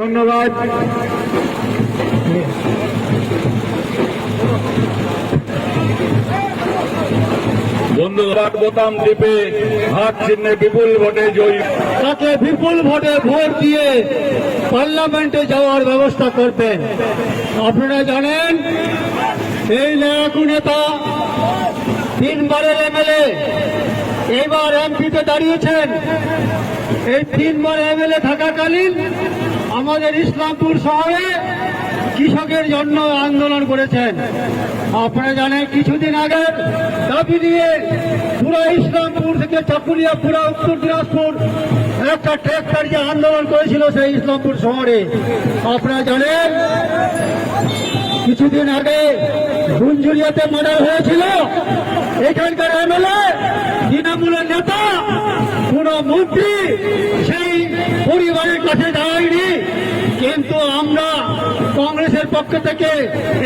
ধন্যবাদ। বন্ধুঘাট বোতাম টিপে হাত চিহ্নে বিপুল ভোটে জয়ী। তাকে বিপুল ভোটে ভোট দিয়ে পার্লামেন্টে যাওয়ার ব্যবস্থা করবেন। আপনারা জানেন, এই লড়াকু নেতা তিনবারের এমএলএ এইবার এমপিতে দাঁড়িয়েছেন। এই তিনবার এমএলএ থাকাকালীন আমাদের ইসলামপুর শহরে কৃষকের জন্য আন্দোলন করেছেন। আপনারা জানেন, কিছুদিন আগে দাবি দিয়ে পুরো ইসলামপুর থেকে চাকুলিয়া পুরো উত্তর দিনাজপুর একটা ট্রেক্টর যে আন্দোলন করেছিল সেই ইসলামপুর শহরে। আপনারা জানেন, কিছুদিন আগে গুঞ্জুরিয়াতে মার্ডার হয়েছিল। এখানকার এমএলএ পক্ষ থেকে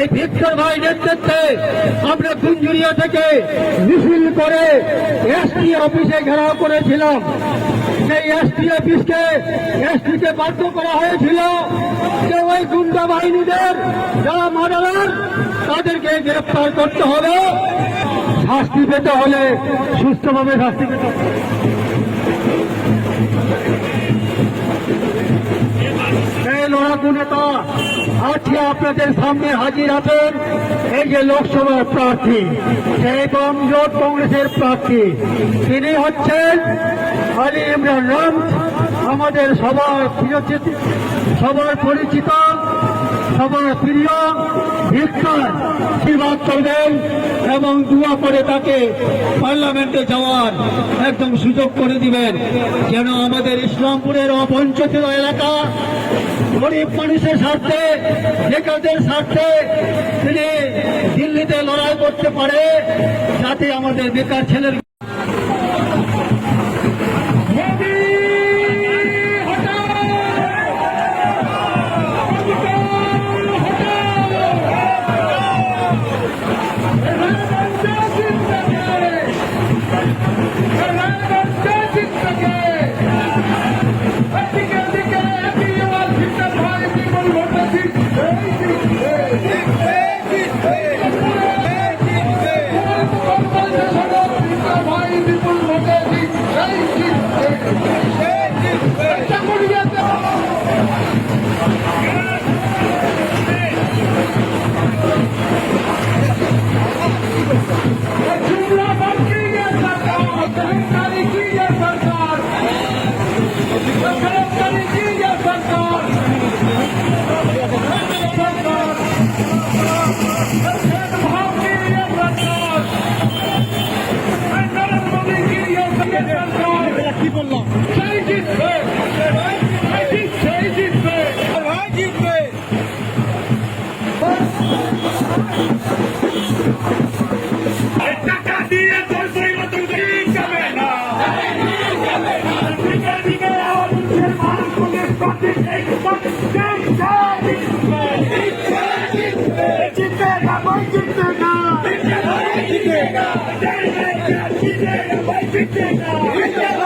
এই ভিক্টর ভাই নেতৃত্বে আমরা গুঞ্জুরিয়া থেকে মিছিল করে এসপি অফিসে ঘেরাও করেছিলাম। সেই এসপি অফিসকে এসপিকে বাধ্য করা হয়েছিল যে ওই গুন্ডা বাহিনীদের যারা মার্ডারার, তাদেরকে গ্রেপ্তার করতে হবে। শাস্তি পেতে হলে সুস্থভাবে শাস্তি পেতে হবে। লড়াকু নেতা আজকে আপনাদের সামনে হাজির আছেন এই যে লোকসভা প্রার্থী, সেই জোট কংগ্রেসের প্রার্থী। তিনি হচ্ছেন আলী ইমরান রাম, আমাদের সবার প্রিয় সবার পরিচিত সবার প্রিয় ভিক্ষার আশীর্বাদ করবেন এবং দুয়া করে তাকে পার্লামেন্টে যাওয়ার একদম সুযোগ করে দিবেন। যেন আমাদের ইসলামপুরের অবঞ্চিত এলাকা গরিব মানুষের স্বার্থে বেকারদের স্বার্থে তিনি দিল্লিতে লড়াই করতে পারে, যাতে আমাদের বেকার ছেলের প্রতি সেই জিতেগা জিতেগা জিতেগা জিতেগা জিতেগা